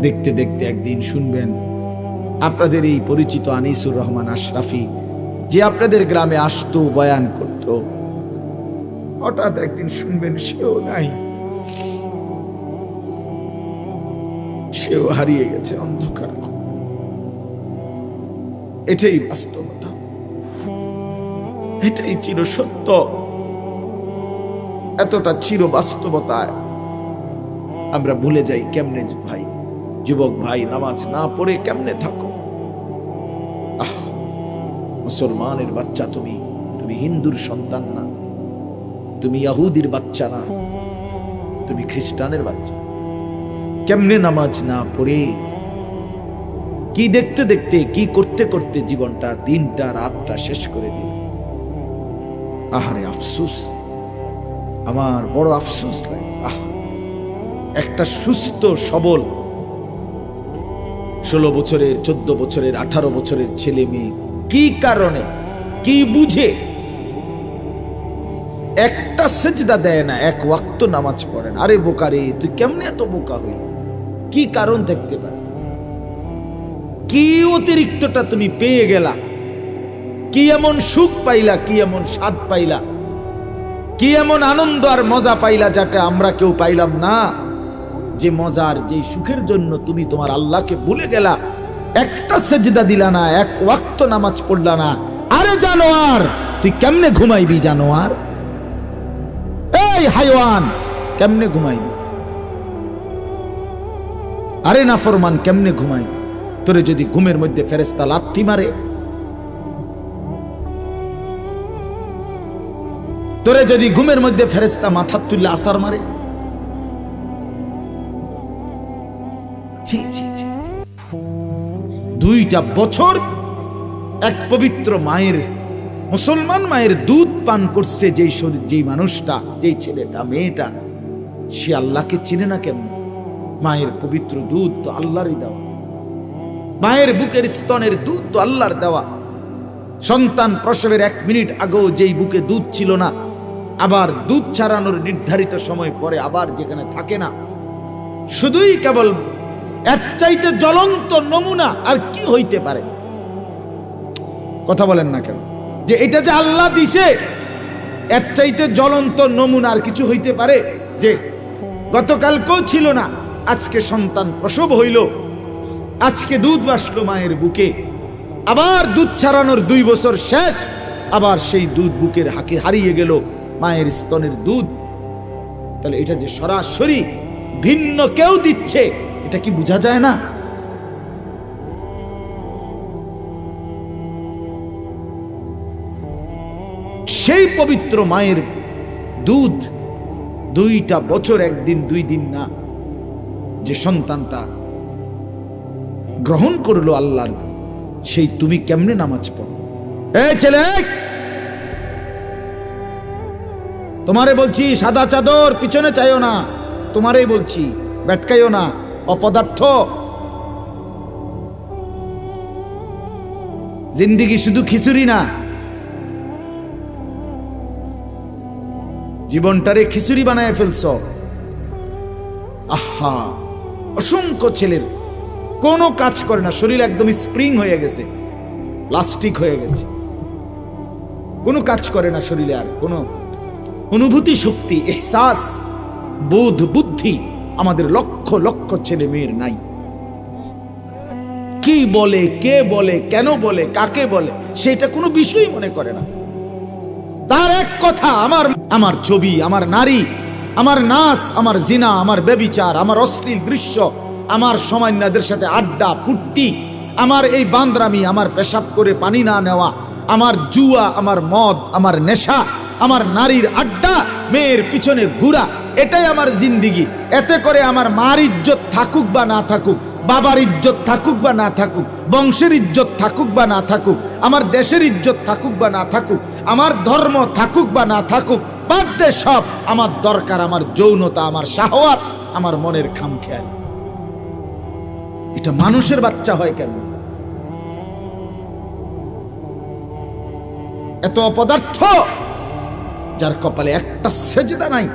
দেখতে দেখতে একদিন শুনবেন, আপনাদের এই পরিচিত আনিসুর রহমান আশরাফি যে আপনাদের গ্রামে আসতো, বয়ান করত। হঠাৎ একদিন শুনবেন, সেও নাই। সেও হারিয়ে গেছে অন্ধকার এটাই বাস্তবতা। এটাই চির সত্য। এতটা চির বাস্তবতায় আমরা ভুলে যাই কেমনে ভাই। যুবক ভাই, নামাজ না পড়ে কেমনে থাকো? আহ, মুসলমানের বাচ্চা তুমি তুমি হিন্দুর সন্তান না। তুমি ইয়াহুদির বাচ্চা না। তুমি খ্রিস্টানের বাচ্চা। কেমনে নামাজ না পড়ে? কি দেখতে দেখতে, কি করতে করতে জীবনটা, দিনটা, রাতটা শেষ করে দিল। আহারে আফসুস, আমার বড় আফসুস লাগে। আহ, একটা সুস্থ, সবল ষোলো বছরের, চোদ্দ বছরের, আঠারো বছরের ছেলে মেয়ে কি কারণে, কি বুঝে? একটা সেজদা দেয় না, এক ওয়াক্ত নামাজ পড়ে না। আরে বোকারে তুই কেমনে এত বোকা হইল কি কারণ দেখতে পারে? কি অতিরিক্তটা তুমি পেয়ে গেলা? কি এমন সুখ পাইলা, কি এমন স্বাদ পাইলা? কি এমন আনন্দ আর মজা পাইলা, যাতে আমরা কেউ পাইলাম না? যে মজার, যে সুখের জন্য তুমি তোমার আল্লাহকে ভুলে গেলা, একটা সেজদা দিলা না, এক ওয়াক্ত নামাজ পড়লা না। আরে জানোয়ার, তুই কেমনে ঘুমাইবি জানোয়ার? এই হাইওয়ান, কেমনে ঘুমাইবি? আরে না ফরমান কেমনে ঘুমাইবি? তোরে যদি ঘুমের মধ্যে ফেরেস্তা লাথি মারে। তোরে যদি ঘুমের মধ্যে ফেরেস্তা মাথা তুললে আসার মারে। দুইটা বছর এক পবিত্র মায়ের, মুসলমান মায়ের দুধ পান করছে যেই যেই মানুষটা, যেই ছেলেটা, মেয়েটা। সে আল্লাহকে চিনে না কেমন? মায়ের পবিত্র দুধ তো আল্লাহরই দেওয়া। মায়ের বুকের স্তনের দুধ তো আল্লাহর দেওয়া। সন্তান প্রসবের এক মিনিট আগেও যেই বুকে দুধ ছিল না, আবার দুধ ছাড়ানোর নির্ধারিত সময় পরে আবার যেখানে থাকে না, শুধুই কেবল এর চাইতে জ্বলন্ত নমুনা আর কি হইতে পারে? কথা বলেন না কেন? যে এটা যে আল্লাহ দিছে, এর চাইতে জ্বলন্ত নমুনা আর কিছু হইতে পারে? যে গতকালকেও ছিল না, আজকে সন্তান প্রসব হইল, আজকে দুধ বাসলো মায়ের বুকে, আবার দুধ ছাড়ানোর দুই বছর শেষ, আবার সেই দুধ বুকের হাকে হারিয়ে গেল মায়ের স্তনের দুধ। তাহলে এটা যে সরাসরি ভিন্ন কেউ দিচ্ছে এটা কি বোঝা যায় না? সেই পবিত্র মায়ের দুধ দুইটা বছর একদিন, দুই দিন না, যে সন্তানটা গ্রহণ করল আল্লাহর, সেই তুমি কেমনে নামাজ পড়ো? এ ছেলে! তোমারে বলছি, সাদা চাদর পিছনে চাইও না, তোমারই বলছি ব্যাটকাইও না। অপদার্থ। জিন্দিগি শুধু খিচুড়ি না। জীবনটারে খিচুড়ি বানায় ফেলছ। আহা, অসংখ্য ছেলের। কোনো কাজ করে না, শরীর একদম স্প্রিং হয়ে গেছে, প্লাস্টিক হয়ে গেছে। কোনো কাজ করে না শরীরে আর, কোনো অনুভূতি শক্তি, এহসাস, বোধ, বুদ্ধি। আমাদের লক্ষ লক্ষ ছেলে মেয়ের নাই। কি বলে, কে বলে, কেন বলে, কাকে বলে, সেটা কোনো বিষয় মনে করে না। তার এক কথা, আমার আমার ছবি, আমার নারী, আমার নাচ আমার জিনা, আমার বেবিচার আমার অশ্লীল দৃশ্য, আমার সমান্যদের সাথে আড্ডা, ফুর্তি, আমার এই বান্দরামি, আমার পেশাব করে পানি না নেওয়া, আমার জুয়া, আমার মদ, আমার নেশা আমার নারীর আড্ডা, মেয়ের পিছনে ঘুরা এটাই আমার জিন্দিগি। এতে করে আমার মার ইজ্জত থাকুক বা না থাকুক, বাবার ইজ্জত থাকুক বা না থাকুক, বংশের ইজ্জত থাকুক বা না থাকুক, আমার দেশের ইজ্জত থাকুক বা না থাকুক, আমার ধর্ম থাকুক বা না থাকুক, বাদ দে সব আমার দরকার, আমার যৌনতা, আমার শাহওয়াত, আমার মনের খামখেয়াল। এটা মানুষের বাচ্চা হয় কেন? এত অপদার্থ যার কপালে একটা সেজদা নাই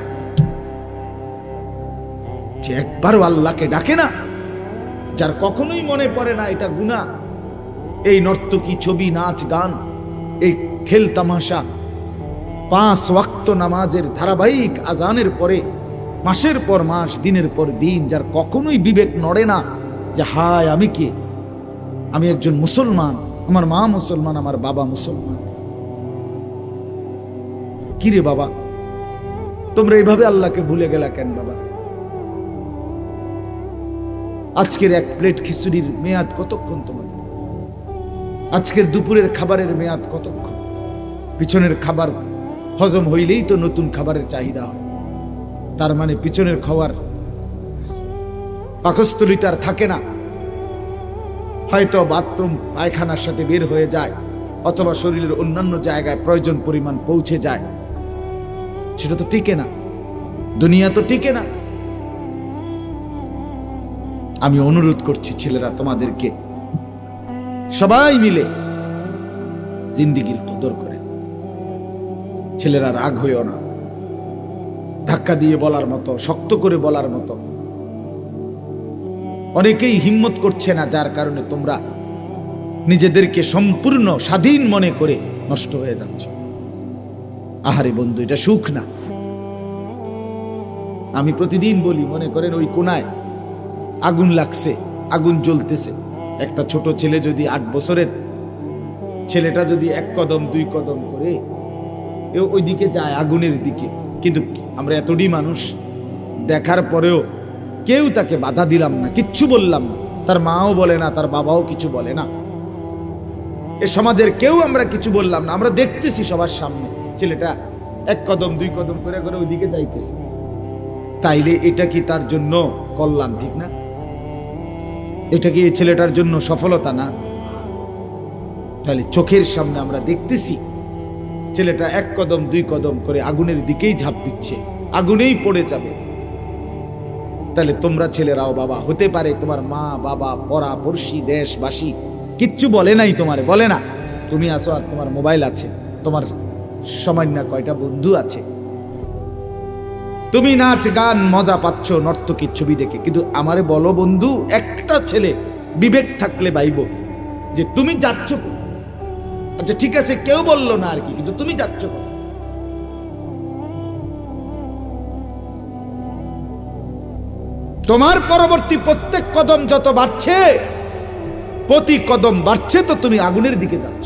যে একবারও আল্লাহকে ডাকে না, যার কখনোই মনে পড়ে না এটা গুণা এই নর্তকী ছবি, নাচ, গান, এই খেল তামাশা, পাঁচ ওয়াক্ত নামাজের ধারাবাহিক আজানের পরে, মাসের পর মাস, দিনের পর দিন, যার কখনোই বিবেক নড়ে না যে, হায়, আমি কে? আমি একজন মুসলমান, আমার মা মুসলমান, আমার বাবা মুসলমান। কিরে বাবা? তোমরা এইভাবে আল্লাহকে ভুলে গেলা কেন বাবা? আজকের এক প্লেট খিচুড়ির মেয়াদ কতক্ষণ তোমাদের? আজকের দুপুরের খাবারের মেয়াদ কতক্ষণ? পিছনের খাবার হজম হইলেই তো নতুন খাবারের চাহিদা হয়। তার মানে পিছনের খাবার পাকস্থলিতে আর থাকে না। হয়তো বাথরুম, পায়খানার সাথে বের হয়ে যায়, অথবা শরীরের অন্যান্য জায়গায় প্রয়োজন পরিমাণ পৌঁছে যায়। সেটা তো টিকে না। দুনিয়া তো টিকে না। আমি অনুরোধ করছি ছেলেরা তোমাদেরকে, সবাই মিলে জিন্দিগির কদর করে ছেলেরা রাগ হইও না। ধাক্কা দিয়ে বলার মতো, শক্ত করে বলার মতো। অনেকেই হিম্মত করছে না, যার কারণে তোমরা নিজেদেরকে সম্পূর্ণ স্বাধীন মনে করে নষ্ট হয়ে যাচ্ছ। আহারে বন্ধু, এটা সুখ না। আমি প্রতিদিন বলি, মনে করেন ওই কোনায় আগুন লাগছে, আগুন জ্বলতেছে। একটা ছোট ছেলে যদি আট বছরের, ছেলেটা যদি এক কদম, দুই কদম করে, এ ওইদিকে যায় আগুনের দিকে। কিন্তু আমরা এতটি মানুষ, দেখার পরেও কেউ তাকে বাধা দিলাম না, কিচ্ছু বললাম না। তার মাও বলে না, তার বাবাও কিছু বলে না। এ সমাজের কেউ আমরা কিছু বললাম না, আমরা দেখতেছি সবার সামনে। ছেলেটা এক কদম, দুই কদম করে করে ওইদিকে যাইতেছে। তাইলে এটা কি তার জন্য কল্যাণ, ঠিক না? এটা কি এই ছেলেটার জন্য সফলতা না? তাহলে চোখের সামনে আমরা দেখতেছি, ছেলেটা এক কদম, দুই কদম করে আগুনের দিকেই ঝাঁপ দিচ্ছে, আগুনেই পড়ে যাবে। তাহলে তোমরা ছেলেরাও বাবা, হতে পারে তোমার মা, বাবা পড়া পড়শি, দেশবাসী, কিচ্ছু বলে নাই তোমারে, বলে না। তুমি আছো আর তোমার মোবাইল আছে, তোমার সময় না কয়টা বন্ধু আছে? তুমি নাচ, গান, মজা পাচ্ছ নর্তকীর ছবি দেখে, কিন্তু আমারে বলো বন্ধু, একটা ছেলে বিবেক থাকলে বাইব যে তুমি যাচ্ছ আচ্ছা ঠিক আছে, কেউ বলল না আর কি, কিন্তু তুমি যাচ্ছ তোমার পরবর্তী প্রত্যেক কদম যত বাড়ছে, প্রতি কদম বাড়ছে, তো তুমি আগুনের দিকে যাচ্ছ।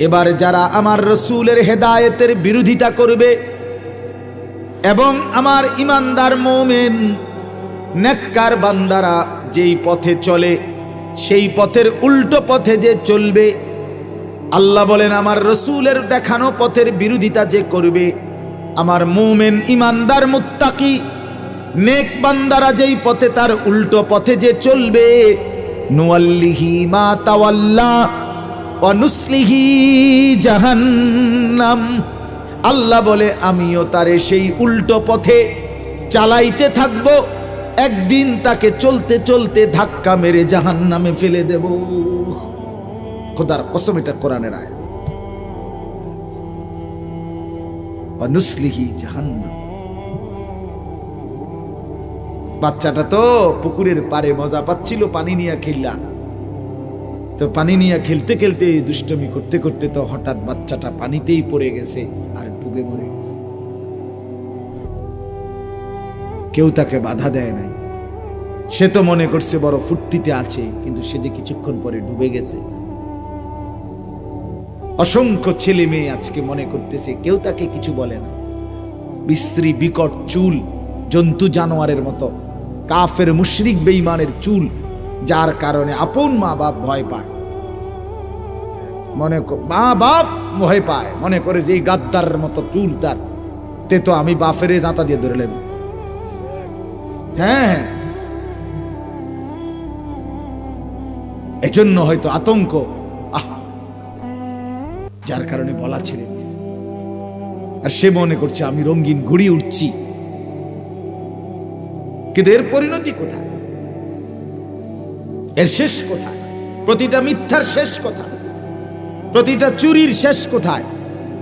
এবার যারা আমার রসুলের হেদায়েতের বিরোধিতা করবে এবং আমার ইমানদার মোমেন, নেককার বান্দারা যেই পথে চলে, সেই পথের উল্টো পথে যে চলবে, আল্লাহ বলেন, আমার রসুলের দেখানো পথের বিরোধিতা যে করবে, আমার মোমেন, ইমানদার মুত্তাকি, নেক বান্দারা যেই পথে তার উল্টো পথে যে চলবে, নুয়াল্লিহি মা তাওয়াল্লা অনুসলিহি জাহান্নাম। আল্লাহ বলে, আমিও তারে সেই উল্টো পথে চালাইতে থাকব। একদিন তাকে চলতে চলতে ধাক্কা মেরে জাহান নামে ফেলে দেব। খোদার কসম, এটা কোরআনের আয় অনুসলিহি জাহান্নাম। বাচ্চাটা তো পুকুরের পারে মজা পাচ্ছিল, পানি নিয়ে খেললা। তো পানি নিয়ে খেলতে খেলতে দুষ্টমি করতে করতে তো হঠাৎ বাচ্চাটা পানিতেই পড়ে গেছে আর ডুবে মরে গেছে। কেউ তাকে বাধা দেয় নাই। সে তো মনে করছে বড় ফুর্তিতে আছে, কিন্তু সে যে কিছুক্ষণ পরে ডুবে গেছে। অসংখ্য ছেলে মেয়ে আজকে মনে করতেছে, কেউ তাকে কিছু বলে না। বিশ্রী, বিকট চুল, জন্তু জানোয়ারের মতো, কাফের, মুশরিক বেইমানের চুল যার কারণে আপন মা বাপ ভয় পায়। মনে মা বাপ ভয় পায়। মনে করে যে গাদ্দার মতো চুল তার তে তো আমি বাফের জাতা দিয়ে ধরে নেব হ্যাঁ হ্যাঁ। এজন্য হয়তো আতঙ্ক। আহ! যার কারণে বলা ছেড়ে দিছে। আর সে মনে করছে, আমি রঙিন ঘুড়ি উঠছি কিন্তু এর পরিণতি কোথায়? এর শেষ কোথায় প্রতিটা মিথ্যার শেষ কোথায় প্রতিটা চুরির শেষ কোথায়?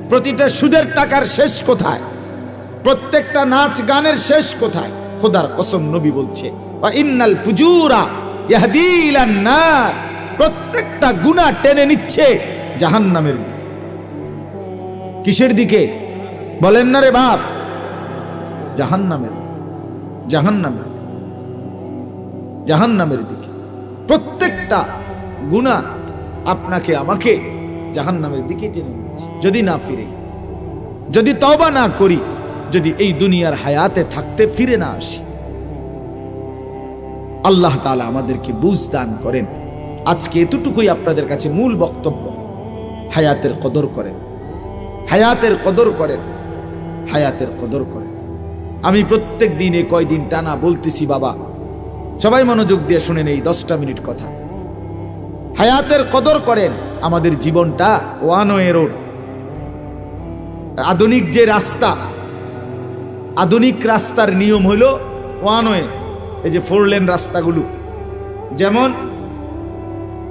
প্রতিটা সুদের টাকার শেষ কোথায়? প্রত্যেকটা নাচ গানের শেষ কোথায়? খোদার কসম নবী বলছে ইন্নাল ফুজুরা প্রত্যেকটা গুনাহ টেনে নিচ্ছে জাহান্নামের কিসের দিকে? বলেন না রে বাপ। জাহান্নামের জাহান্নামের জাহান্নামের দিকে। প্রত্যেকটা গুনাহ আপনাকে, আমাকে জাহান্নামের দিকে টেনে নিচ্ছে যদি না ফিরে, যদি তওবা না করি, যদি এই দুনিয়ার হায়াতে থাকতে ফিরে না আসি। আল্লাহ তাআলা আমাদেরকে বুঝ দান করেন। আজকে এতটুকুই আপনাদের কাছে মূল বক্তব্য। হায়াতের কদর করেন। হায়াতের কদর করেন। হায়াতের কদর করেন। আমি প্রত্যেক দিনে কয়দিন টানা বলতেছি, বাবা সবাই মনোযোগ দিয়ে শুনেন এই দশটা মিনিট কথা। হায়াতের কদর করেন আমাদের জীবনটা ওয়ান ওয়ে রোড। আধুনিক যে রাস্তা, আধুনিক রাস্তার নিয়ম হলো ওয়ান ওয়ে, এই যে ফোর লেন রাস্তাগুলো। যেমন,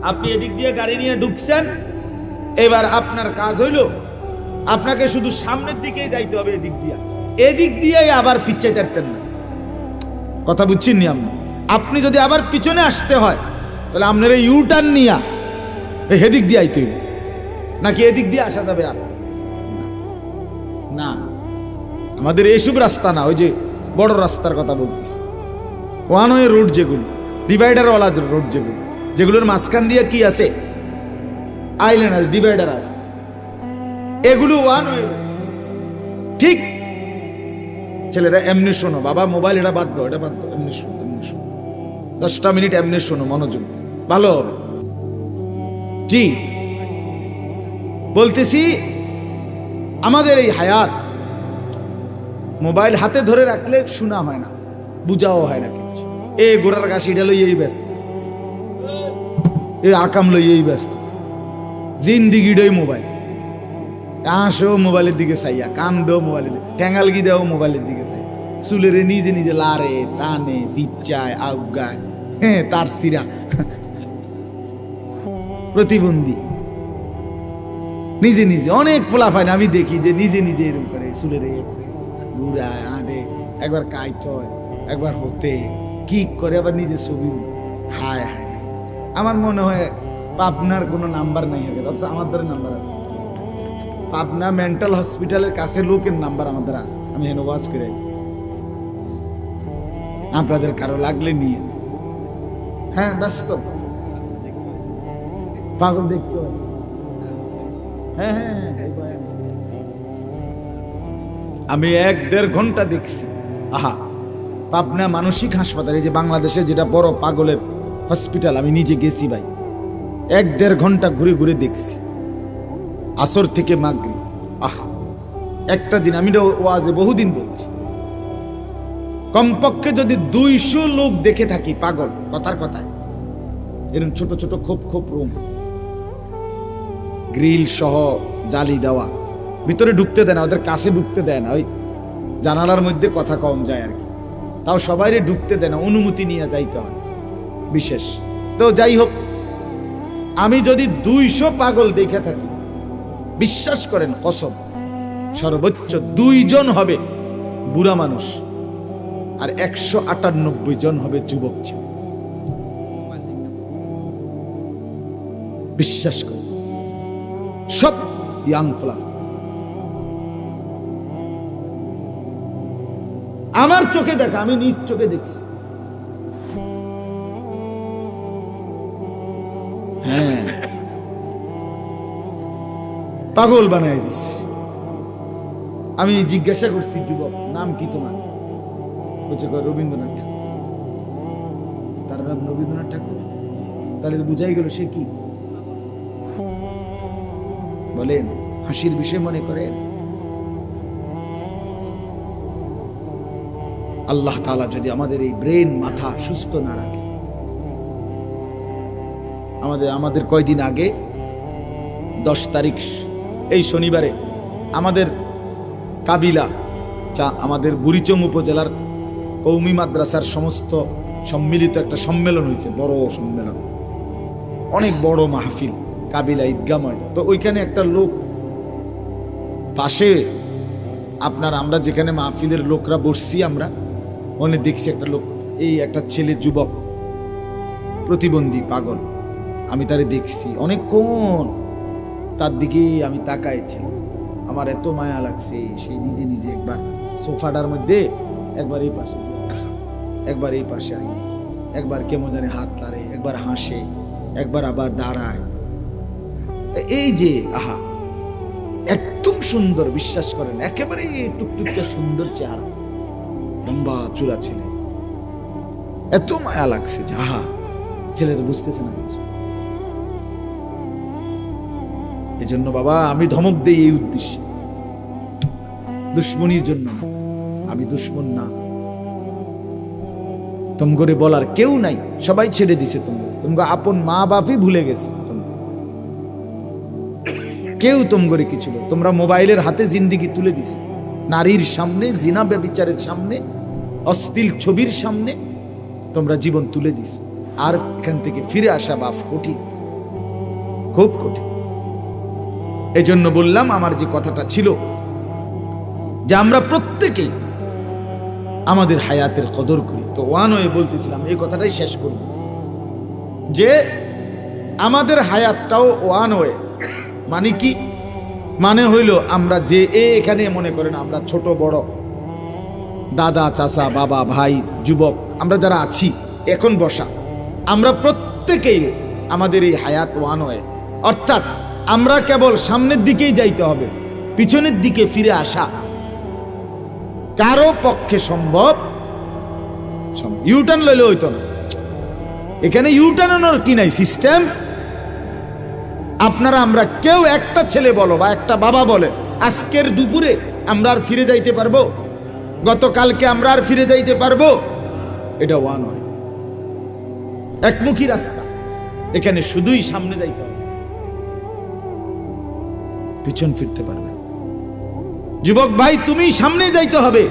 আপনি এদিক দিয়ে গাড়ি নিয়ে ঢুকছেন, এবার আপনার কাজ হইল আপনাকে শুধু সামনের দিকেই যাইতে হবে এদিক দিয়ে। এদিক দিয়েই আবার ফিরচাইতে পারতেন না। কথা বুঝছেন নি আপনি? আপনি যদি আবার পিছনে আসতে হয়, তাহলে আপনার এই ইউটার্ন নিয়া এই হেদিক দিয়ে আইতে। নাকি এদিক দিয়ে আসা যাবে আর? না। আমাদের এইসব রাস্তা না, ওই যে বড় রাস্তার কথা বলতেছি। ওয়ান ওয়ে রোড যেগুলো ডিভাইডারওয়ালা রোড যেগুলো, যেগুলোর মাঝখান দিয়ে কি আছে? আইল্যান্ড আছে ডিভাইডার আছে। এগুলো ওয়ান ওয়ে ঠিক। ছেলেরা, এমনি শোনো, বাবা মোবাইল এটা বাদ দাও, এটা বাদ দাও, এমনি শোনো এমনি শোনো। দশটা মিনিট এমনি শোনো, মনোযোগ ভালো হবে। জি। বলতেছি, আমাদের এই হায়াত মোবাইল হাতে ধরে রাখলে শোনা হয় না, বুঝাও হয় না কিছু। এ গোড়ার গাছ এটা লই এই ব্যস্ত। এ আকাম লই এই ব্যস্ত। জিন্দিগিটাই মোবাইল। আসো মোবাইলের দিকে চাইয়া কান দেও মোবাইলের দিকে ঠ্যাঙ্গাল গি দেও মোবাইলের দিকে চাই চুলেরে নিজে নিজে লারে, টানে ফিচ্চায় আউগায়। হ্যাঁ তার সিরা প্রতিবন্ধী। নিজে নিজে, অনেক ফোলাফাইন আমি দেখি যে নিজে নিজে এরকম করে চুলের ইয়ে ঘুরায় আঁটে একবার কাইত একবার হতে কি করে, আবার নিজে ছবি হায় হায়। আমার মনে হয় পাবনার কোনো নাম্বার নাই হবে অথচ আমাদের নাম্বার আছে। পাবনা মেন্টাল হসপিটালের কাছে লোকের নাম্বার আমাদের আছে। আমি হেন ওয়াজ করে আছি আপনাদের কারও লাগলে নিয়ে হ্যাঁ ব্যস্ত। পাগল দেখতে হয় হ্যাঁ হ্যাঁ হ্যাঁ, আমি এক দেড় ঘণ্টা দেখছি। আহা পাবনা মানসিক হাসপাতাল এই যে বাংলাদেশে যেটা বড় পাগলের হসপিটাল আমি নিজে গেছি ভাই। এক দেড় ঘণ্টা ঘুরে ঘুরে দেখছি। আসর থেকে মাগরি আহা একটা দিন আমি ওয়াজে বহুদিন বলছি। কমপক্ষে যদি দুইশো লোক দেখে থাকি, পাগল, কথার কথায়। এরকম ছোট ছোট খোপ খোপ রুম গ্রিল সহ জালি দেওয়া। ভিতরে ঢুকতে দেয় না, ওদের কাছে ঢুকতে দেয় না, ওই জানালার মধ্যে কথা কম যায় আর কি। তাও সবাইরে ঢুকতে দেয় না, অনুমতি নিয়ে যাইতে হয়, বিশেষ। তো যাই হোক, আমি যদি দুইশো পাগল দেখে থাকি, বিশ্বাস করেন, কসম, সর্বোচ্চ দুইজন হবে বুড়া মানুষ। আর একশো আটানব্বই জন হবে যুবক ছেলে। বিশ্বাস করেন সব ইয়াং ফলাফল। আমার চোখে দেখা, আমি নিজ চোখে দেখছি। হ্যাঁ। পাগল বানাই দিছি। আমি জিজ্ঞাসা করছি, যুবক, নাম কি তোমার? কয় রবীন্দ্রনাথ ঠাকুর। তার নাম রবীন্দ্রনাথ ঠাকুর। তাহলে তো বুঝাই গেল সে কি? বলেন, হাসির বিষয় মনে করেন? আল্লাহ তাআলা যদি আমাদের এই ব্রেন, মাথা সুস্থ না রাখে, আমাদের আমাদের কয়দিন আগে? দশ তারিখ, এই শনিবারে আমাদের কাবিলা আমাদের বুড়িচং উপজেলার কৌমি মাদ্রাসার সমস্ত সম্মিলিত একটা সম্মেলন হয়েছে, বড় সম্মেলন। অনেক বড় মাহফিল, কাবিলা ঈদগা ময়দান। তো ওইখানে একটা লোক পাশে, আপনার আমরা যেখানে মাহফিলের লোকরা বসছি আমরা, ওখানে দেখছি একটা লোক, এই একটা ছেলে যুবক, প্রতিবন্ধী, পাগল। আমি তারে দেখছি। অনেকক্ষণ তার দিকে আমি তাকাইছিলাম আমার এত মায়া লাগছে, সে নিজে নিজে একবার সোফাটার মধ্যে একবার এই পাশে। একবার এই পাশে আই একবার কেমন জানে হাত লাড়ে একবার হাসে, একবার আবার দাঁড়ায়। এই যে, আহা, একদম সুন্দর, বিশ্বাস করেন একেবারে টুকটুকটা সুন্দর চেহারা। লম্বা চূড়া ছেলে। এত মায়া লাগছে যে, আহা ছেলেটা বুঝতেছে না কিছু। এই জন্য বাবা, আমি ধমক দেই এই উদ্দেশ্যে। দুশ্মনির জন্য আমি দুশ্মন না। তোম করে বলার কেউ নাই, সবাই ছেড়ে দিছে তোমরা তোমরা আপন মা বাপই ভুলে গেছে কেউ তোম করে কিছু। তোমরা মোবাইলের হাতে জিন্দিগি তুলে দিছো। নারীর সামনে, জিনা ব্যবিচারের সামনে, অশ্লীল ছবির সামনে তোমরা জীবন তুলে দিছো। আর এখান থেকে ফিরে আসা বাপ কঠিন। খুব কঠিন। এই জন্য বললাম, আমার যে কথাটা ছিল, যে আমরা প্রত্যেকেই আমাদের হায়াতের কদর করি। তো ওয়ান হয়ে বলতেছিলাম, এই কথাটাই শেষ করব। যে আমাদের হায়াতটাও ওয়ান হয়ে মানে কি? মানে হইল আমরা যে এখানে মনে করেন আমরা ছোট, বড়। দাদা, চাচা, বাবা, ভাই, যুবক, আমরা যারা আছি, এখন বসা। আমরা প্রত্যেকেই আমাদের এই হায়াত ওয়ান হয়ে অর্থাৎ আমরা কেবল সামনের দিকেই যাইতে হবে, পিছনের দিকে ফিরে আসা। কারও পক্ষে সম্ভব ইউটার্ন লইলে হইতো না। এখানে ইউটার্নের কি নাই সিস্টেম আপনারা, আমরা কেউ একটা ছেলে বলো বা একটা বাবা বলে, আজকের দুপুরে আমরা আর ফিরে যাইতে পারব? গতকালকে আমরা আর ফিরে যাইতে পারব? এটা ওয়ান হয় একমুখী রাস্তা। এখানে শুধুই সামনে যাইতে পিছন ফিরতে পারবে না। যুবক ভাই তুমি সামনে যাইতে হবে।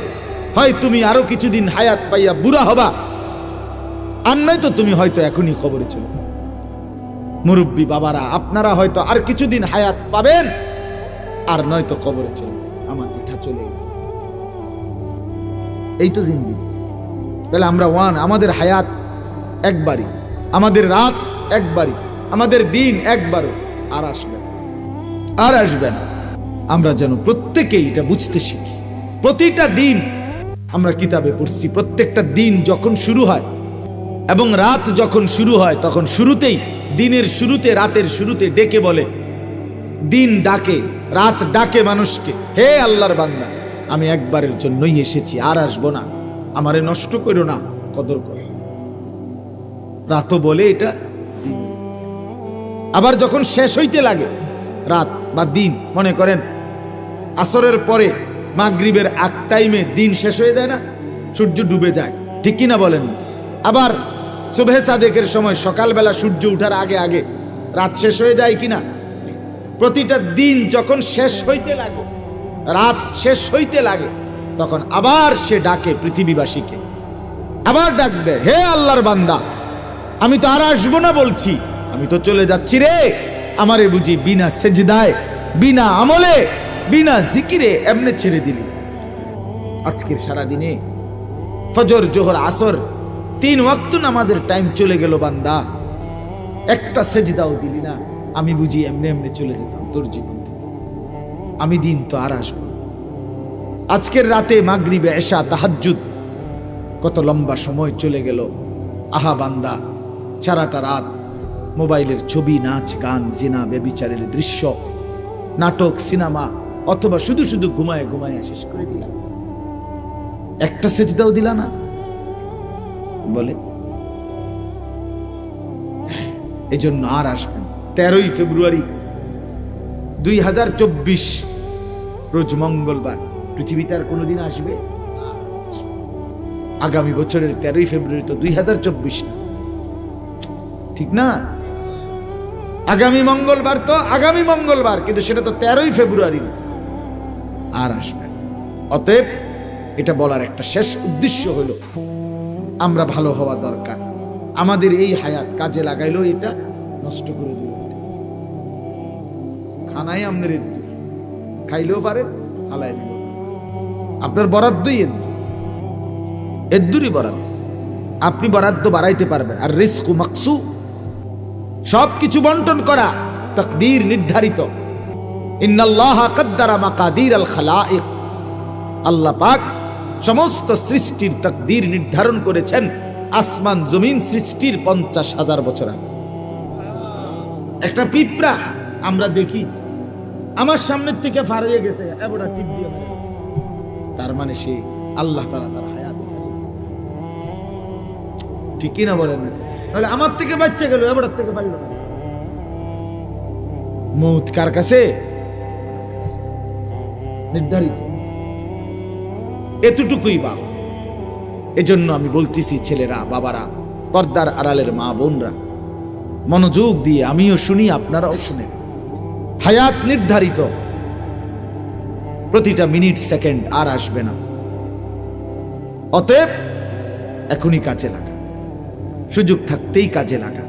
হয় তুমি আরও কিছুদিন হায়াত পাইয়া বুড়া হবা। আর নয়তো তুমি হয়তো এখনই খবরে চলে যাবে মুরব্বী বাবারা, আপনারা হয়তো আর কিছুদিন হায়াত পাবেন, আর নয়তো কবরে চলে আমার যেটা চলে গেছে। এই তো জিন্দিগি। তাহলে আমরা ওয়ান, আমাদের হায়াত একবারই, আমাদের রাত একবারই, আমাদের দিন একবারও, আর আসবে আর আসবে না। আমরা যেন প্রত্যেকেই এটা বুঝতে শিখি। প্রতিটা দিন আমরা কিতাবে পড়ছি, প্রত্যেকটা দিন যখন শুরু হয় এবং রাত যখন শুরু হয়, তখন শুরুতেই দিনের শুরুতে, রাতের শুরুতে ডেকে বলে, দিন ডাকে, রাত ডাকে মানুষকে। হে আল্লাহর বান্দা, আমি একবারের জন্যই এসেছি, আর আসব না। আমারে নষ্ট করো না, কদর করো। রাতও বলে এটা। আবার যখন শেষ হইতে লাগে রাত বা দিন, মনে করেন। আসরের পরে মাগরিবের এক টাইমে দিন শেষ হয়ে যায় না? সূর্য ডুবে যায়। ঠিক কিনা বলেন? আবার শুভে সাদেকের সময় সকালবেলা সূর্য উঠার আগে আগে রাত শেষ হয়ে যায় কিনা? প্রতিটা দিন যখন শেষ হইতে লাগে, রাত শেষ হইতে লাগে, তখন আবার সে ডাকে পৃথিবীবাসীকে। আবার ডাক দেয়, হে আল্লাহর বান্দা, আমি তো আর আসব না বলছি, আমি তো চলে যাচ্ছি রে। আমারে বুঝি বিনা সেজদায়, বিনা আমলে, বিনা জিকিরে এমনে ছেড়ে দিলি। আজকের সারা দিনে ফজর, জোহর, আসর, তিন ওয়াক্ত নামাজের টাইম চলে গেল বান্দা। একটা সেজদাও দিলি না, আমি বুঝি এমনি এমনি চলে যেতাম তোর জীবন থেকে। আমি দিন তো আর আসব। আজকের রাতে মাগরিবে এসা তাহাজ্জুদ। কত লম্বা সময় চলে গেল। আহা বান্দা, সারাটা রাত মোবাইলের ছবি, নাচ, গান, জিনা বেবিচারের দৃশ্য, নাটক, সিনেমা অথবা শুধু শুধু ঘুমায় ঘুমায় শেষ করে দিলা একটা সেজদাও দিলা না? বলে এজন্য আর আসবেন তেরোই ফেব্রুয়ারি দুই হাজার চব্বিশ, রোজ মঙ্গলবার, পৃথিবীতে আর কোনোদিন আসবে? আগামী বছরের তেরোই ফেব্রুয়ারি তো দুই হাজার চব্বিশ না। ঠিক না? আগামী মঙ্গলবার তো আগামী মঙ্গলবার, কিন্তু সেটা তো তেরোই ফেব্রুয়ারি আর আসবে অতএব এটা বলার একটা শেষ উদ্দেশ্য হলো, আমরা ভালো হওয়া দরকার। আমাদের এই হায়াত কাজে লাগাইলো, এটা নষ্ট করে দিল। খানাই আমাদের এদ্দুর খাইলেও পারে হালাই দিল আপনার বরাদ্দই এদ্দুর এদ্দুরই বরাদ্দ। আপনি বরাদ্দ বাড়াইতে পারবেন। আর রিস্কু মাকসু সব কিছু বন্টন করা, তাকদীর নির্ধারিত। আল্লাহ পাক সমস্ত সৃষ্টির তাকদীর নির্ধারণ করেছেন আসমান জমিন সৃষ্টির পঞ্চাশ হাজার বছর আগে। একটা পিঁপড়া আমরা দেখি, আমার সামনের থেকে ফার গেছে। এবড়া টিপ দিয়ে গেছে। তার মানে সে আল্লাহ তারা তার হায়াত ঠিকই না বলেন না নাহলে আমার থেকে বাচ্চা গেল এবড়ার থেকে পারল না। মৌত কার কাছে? নির্ধারিত। এতটুকুই বাপ। এজন্য আমি বলতেছি, ছেলেরা, বাবারা, পর্দার আড়ালের মা বোনরা, মনোযোগ দিয়ে আমিও শুনি, আপনারাও শুনেন। হায়াত নির্ধারিত। প্রতিটা মিনিট, সেকেন্ড আর আসবে না। অতএব এখনই কাজে লাগা। সুযোগ থাকতেই কাজে লাগা।